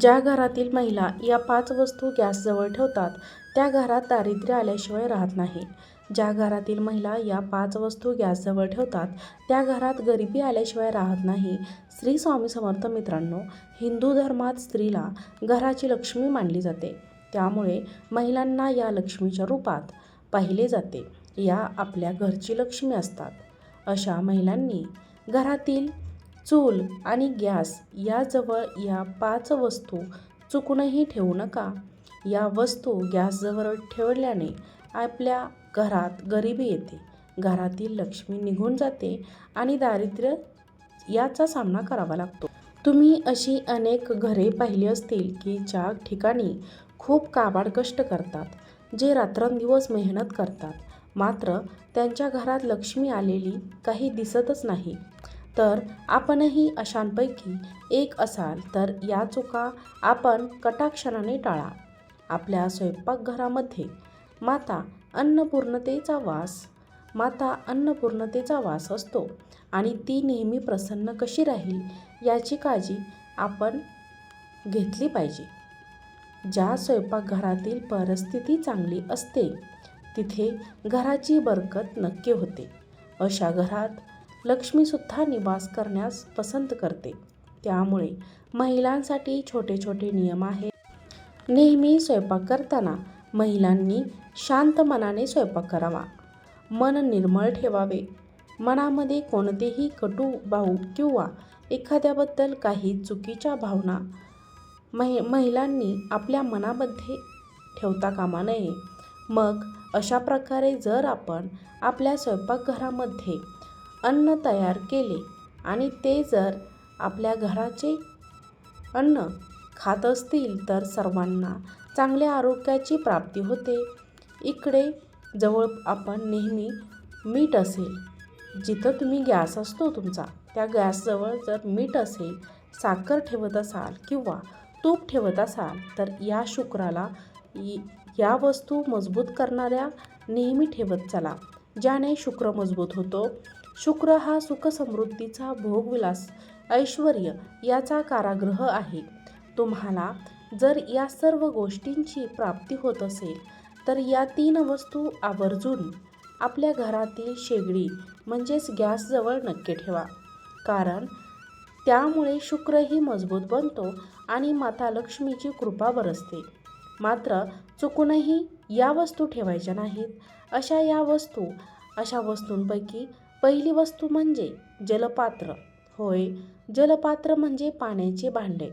ज्या घरातील महिला या पाच वस्तू गॅसजवळ ठेवतात त्या घरात दारिद्र्य आल्याशिवाय राहत नाही. ज्या घरातील महिला या पाच वस्तू गॅसजवळ ठेवतात त्या घरात गरिबी आल्याशिवाय राहत नाही. श्री स्वामी समर्थ मित्रांनो, हिंदू धर्मात स्त्रीला घराची लक्ष्मी मानली जाते. त्यामुळे महिलांना या लक्ष्मीच्या रूपात पाहिले जाते. या आपल्या घरची लक्ष्मी असतात. अशा महिलांनी घरातील चूल आणि गॅस याजवळ या पाच वस्तू चुकूनही ठेवू नका. या वस्तू गॅसजवळ ठेवल्याने आपल्या घरात गरिबी येते, घरातील लक्ष्मी निघून जाते आणि दारिद्र्य याचा सामना करावा लागतो. तुम्ही अशी अनेक घरे पाहिली असतील की ज्या ठिकाणी खूप काबाड कष्ट करतात, जे रात्रंदिवस मेहनत करतात, मात्र त्यांच्या घरात लक्ष्मी आलेली काही दिसतच नाही. तर आपणही अशांपैकी एक असाल तर या चुका आपण कटाक्षणाने टाळा. आपल्या स्वयंपाकघरामध्ये माता अन्नपूर्णतेचा वास माता अन्नपूर्णतेचा वास असतो आणि ती नेहमी प्रसन्न कशी राहील याची काळजी आपण घेतली पाहिजे. ज्या स्वयंपाकघरातील परिस्थिती चांगली असते, तिथे घराची बरकत नक्की होते. अशा घरात लक्ष्मीसुद्धा निवास करण्यास पसंत करते. त्यामुळे महिलांसाठी छोटे छोटे नियम आहेत. नेहमी स्वयंपाक करताना महिलांनी शांत मनाने स्वयंपाक करावा. मन निर्मळ ठेवावे. मनामध्ये कोणतेही कटू भाऊ किंवा एखाद्याबद्दल काही चुकीच्या भावना महिलांनी आपल्या मनामध्ये ठेवता कामा नये. मग अशा प्रकारे जर आपण आपल्या स्वयंपाकघरामध्ये अन्न तयार केले आणि ते जर आपल्या घराचे अन्न खात असतील तर सर्वांना चांगल्या आरोग्याची प्राप्ती होते. इकडे जवळ आपण नेहमी मीठ असेल, जिथं तुम्ही गॅस असतो तुमचा, त्या गॅसजवळ जर मीठ असेल, साखर ठेवत असाल किंवा तूप ठेवत असाल तर या शुक्राला या वस्तू मजबूत करणाऱ्या नेहमी ठेवत चला. ज्याने शुक्र मजबूत होतो. शुक्र हा सुखसमृद्धीचा भोगविलास, ऐश्वर्य याचा कारागृह आहे. तुम्हाला जर या सर्व गोष्टींची प्राप्ती होत असेल तर या तीन वस्तू आवर्जून आपल्या घरातील शेगडी म्हणजेच गॅसजवळ नक्की ठेवा. कारण त्यामुळे शुक्रही मजबूत बनतो आणि माता लक्ष्मीची कृपा बरसते. मात्र चुकूनही या वस्तू ठेवायच्या नाहीत. अशा या वस्तू अशा वस्तूंपैकी पहिली वस्तू म्हणजे जलपात्र. होय, जलपात्र म्हणजे पाण्याचे भांडे.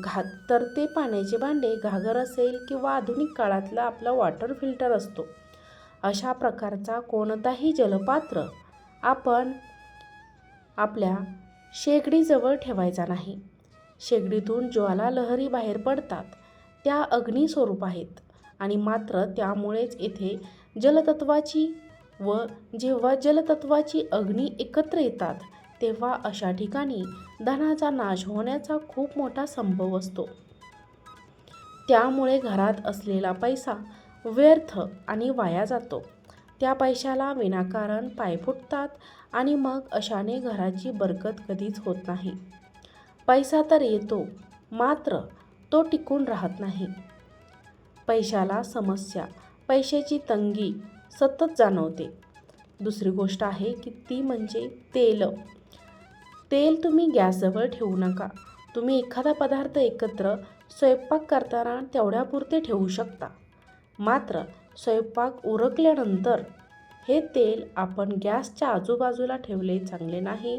घा तर ते पाण्याचे भांडे घागर असेल किंवा आधुनिक काळातला आपला वॉटर फिल्टर असतो, अशा प्रकारचा कोणताही जलपात्र आपण आपल्या शेगडीजवळ ठेवायचा नाही. शेगडीतून ज्वाला लहरी बाहेर पडतात त्या अग्नी-स्वरूप आहेत आणि मात्र त्यामुळेच येथे जलतत्वाची व जेव्हा जलतत्वाची अग्नी एकत्र येतात तेव्हा अशा ठिकाणी धनाचा नाश होण्याचा खूप मोठा संभव असतो. त्यामुळे घरात असलेला पैसा व्यर्थ आणि वाया जातो. त्या पैशाला विनाकारण पाय फुटतात आणि मग अशाने घराची बरकत कधीच होत नाही. पैसा तर येतो मात्र तो टिकून राहत नाही. पैशाला समस्या, पैशाची तंगी सतत जाणवते. दुसरी गोष्ट आहे की ती म्हणजे तेल. तेल तुम्ही गॅसजवळ ठेवू नका. तुम्ही एखादा पदार्थ एकत्र स्वयंपाक करताना तेवढ्यापुरते ठेवू शकता. मात्र स्वयंपाक उरकल्यानंतर हे तेल आपण गॅसच्या आजूबाजूला ठेवले चांगले नाही.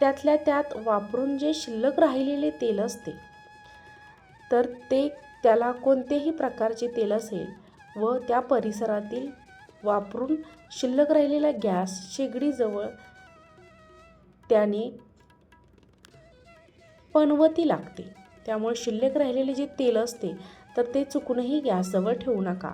त्यातल्या त्यात वापरून जे शिल्लक राहिलेले तेल असते तर ते त्याला कोणतेही प्रकारचे तेल असेल व त्या परिसरातील वापरून शिल्लक राहिलेला गॅस शेगडीजवळ त्याने पनवती लागते. त्यामुळे शिल्लक राहिलेले जे तेल असते तर ते चुकूनही गॅसजवळ ठेवू नका.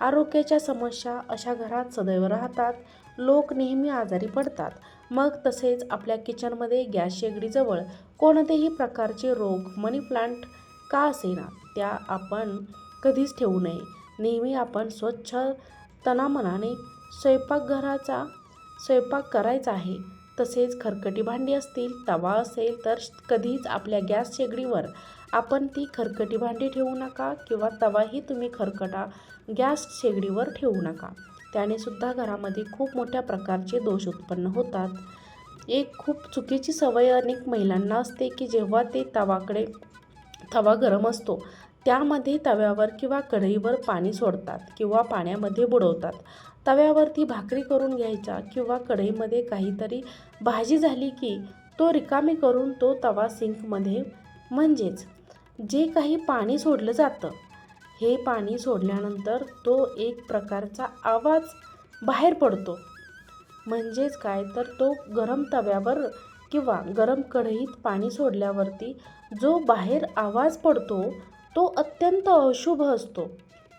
आरोग्याच्या समस्या अशा घरात सदैव राहतात. लोक नेहमी आजारी पडतात. मग तसेच आपल्या किचनमध्ये गॅस शेगडीजवळ कोणतेही प्रकारचे रोग, मनी प्लांट का असेना त्या आपण कधीच ठेवू नये. नेहमी आपण स्वच्छ तनामनाने स्वयंपाकघराचा स्वयंपाक करायचा आहे. तसेच खरकटी भांडी असतील तवा असेल तर कधीच आपल्या गॅस शेगडीवर आपण ती खरकटी भांडी ठेवू नका किंवा तवाही तुम्ही खरकटा गॅस शेगडीवर ठेवू नका. त्याने सुद्धा घरामध्ये खूप मोठ्या प्रकारचे दोष उत्पन्न होतात. एक खूप चुकीची सवय अनेक महिलांना असते की जेव्हा ते तवाकडे तवा गरम असतो त्यामध्ये तव्यावर किंवा कढईवर पाणी सोडतात किंवा पाण्यामध्ये बुडवतात. तव्यावरती भाकरी करून घ्यायचा किंवा कढईमध्ये काहीतरी भाजी झाली की तो रिकामी करून तो तवा सिंकमध्ये म्हणजेच जे काही पाणी सोडलं जातं हे पाणी सोडल्यानंतर तो एक प्रकारचा आवाज बाहेर पडतो. म्हणजेच काय तर तो गरम तव्यावर किंवा गरम कढईत पाणी सोडल्यावरती जो बाहेर आवाज पडतो तो अत्यंत अशुभ असतो.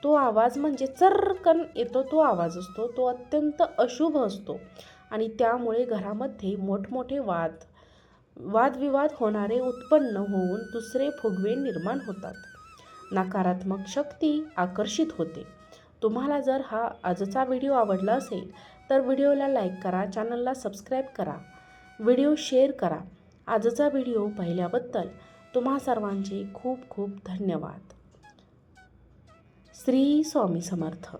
तो आवाज म्हणजे चर्रकन येतो तो आवाज असतो तो अत्यंत अशुभ असतो. आणि त्यामुळे घरामध्ये मोठमोठे वाद वादविवाद होणारे उत्पन्न होऊन दुसरे फुगवे निर्माण होतात. नकारात्मक शक्ती आकर्षित होते. तुम्हाला जर हा आजचा व्हिडिओ आवडला असेल तर व्हिडिओला लाईक करा चॅनलला सबस्क्राईब करा व्हिडिओ शेअर करा. आजचा व्हिडिओ पाहिल्याबद्दल तुम्हा सर्वांचे खूप खूप धन्यवाद. श्री स्वामी समर्थ.